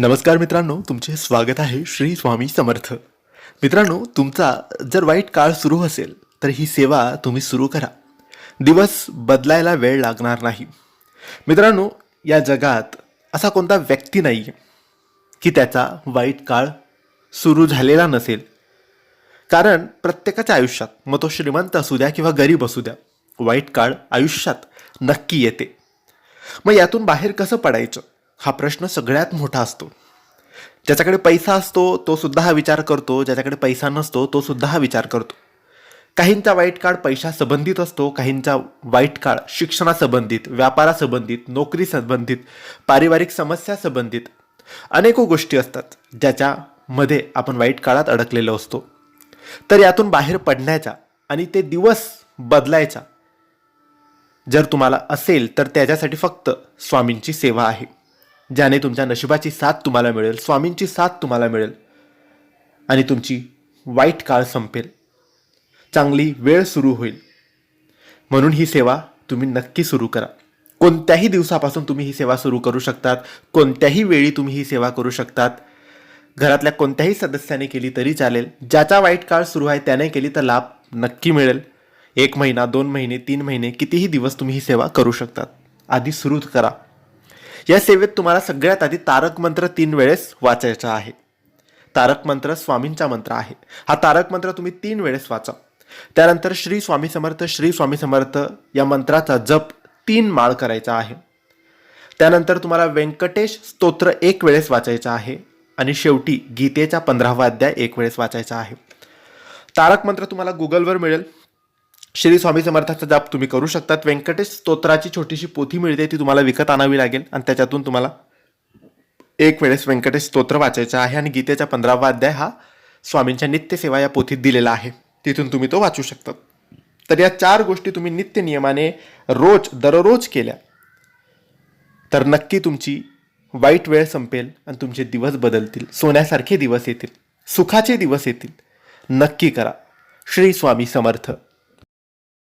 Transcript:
नमस्कार मित्रांनो तुमचे स्वागत आहे श्री स्वामी समर्थ. मित्रांनो तुमचा जर वाईट काळ सुरू असेल तर ही सेवा तुम्ही सुरू करा. दिवस बदलायला वेळ लागणार नाही. मित्रांनो या जगात असा कोणता व्यक्ती नाही आहे की त्याचा वाईट काळ सुरू झालेला नसेल. कारण प्रत्येकाच्या आयुष्यात मग तो श्रीमंत असू द्या किंवा गरीब असू द्या वाईट काळ आयुष्यात नक्की येते. मग यातून बाहेर कसं पडायचं? हा प्रश्न सगळ्यात मोठा असतो. ज्याच्याकडे पैसा असतो तो सुद्धा हा विचार करतो. ज्याच्याकडे पैसा नसतो तो सुद्धा हा विचार करतो. काहींचा वाईट काळ पैशासंबंधित असतो काहींचा वाईट काळ शिक्षणासंबंधित व्यापारासंबंधित नोकरी संबंधित पारिवारिक समस्या संबंधित अनेको गोष्टी असतात ज्याच्यामध्ये आपण वाईट काळात अडकलेलो असतो. तर यातून बाहेर पडण्याचा आणि ते दिवस बदलायचा जर तुम्हाला असेल तर त्याच्यासाठी फक्त स्वामींची सेवा आहे. ज्याने तुमच्या नशिबाची साथ तुम्हाला मिळेल स्वामींची साथ तुम्हाला मिळेल. आणि तुमची वाईट काळ संपेल. चांगली वेळ सुरू होईल. म्हणून ही सेवा तुम्ही नक्की सुरू करा. कोणत्याही दिवसापासून तुम्ही ही सेवा सुरू करू शकतात कोणत्याही वेळी तुम्ही ही सेवा करू शकतात. घरातल्या कोणत्याही सदस्याने केली तरी चालेल. ज्याचा वाईट काळ सुरू आहे त्याने केली तर लाभ नक्की मिळेल. एक महिना दोन महिने तीन महिने कितीही दिवस तुम्ही ही सेवा करू शकतात. आधी सुरू करा. या सेवेत तुम्हाला सगळ्यात आधी तारक मंत्र तीन वेळेस वाचायचा आहे. तारक मंत्र स्वामींचा मंत्र आहे. हा तारक मंत्र तुम्ही तीन वेळेस वाचा. त्यानंतर श्री स्वामी समर्थ श्री स्वामी समर्थ या मंत्राचा जप तीन माळ करायचा आहे. त्यानंतर तुम्हाला व्यंकटेश स्तोत्र एक वेळेस वाचायचं आहे आणि शेवटी गीतेचा पंधरावा अध्याय एक वेळेस वाचायचा आहे. तारक मंत्र तुम्हाला गुगलवर मिळेल. श्री स्वामी समर्थाचा जाप तुम्ही करू शकतात. व्यंकटेश स्तोत्राची छोटीशी पोथी मिळते ती तुम्हाला विकत आणावी लागेल. आणि त्याच्यातून तुम्हाला एक वेळेस व्यंकटेश स्तोत्र वाचायचं आहे आणि गीतेचा पंधरावा अध्याय हा स्वामींच्या नित्यसेवा या पोथीत दिलेला आहे. तिथून तुम्ही तो वाचू शकतात तर या चार गोष्टी तुम्ही नित्य नियमाने रोज दररोज केल्या. तर नक्की तुमची वाईट वेळ संपेल आणि तुमचे दिवस बदलतील. सोन्यासारखे दिवस येतील. सुखाचे दिवस येतील. नक्की करा. श्री स्वामी समर्थ.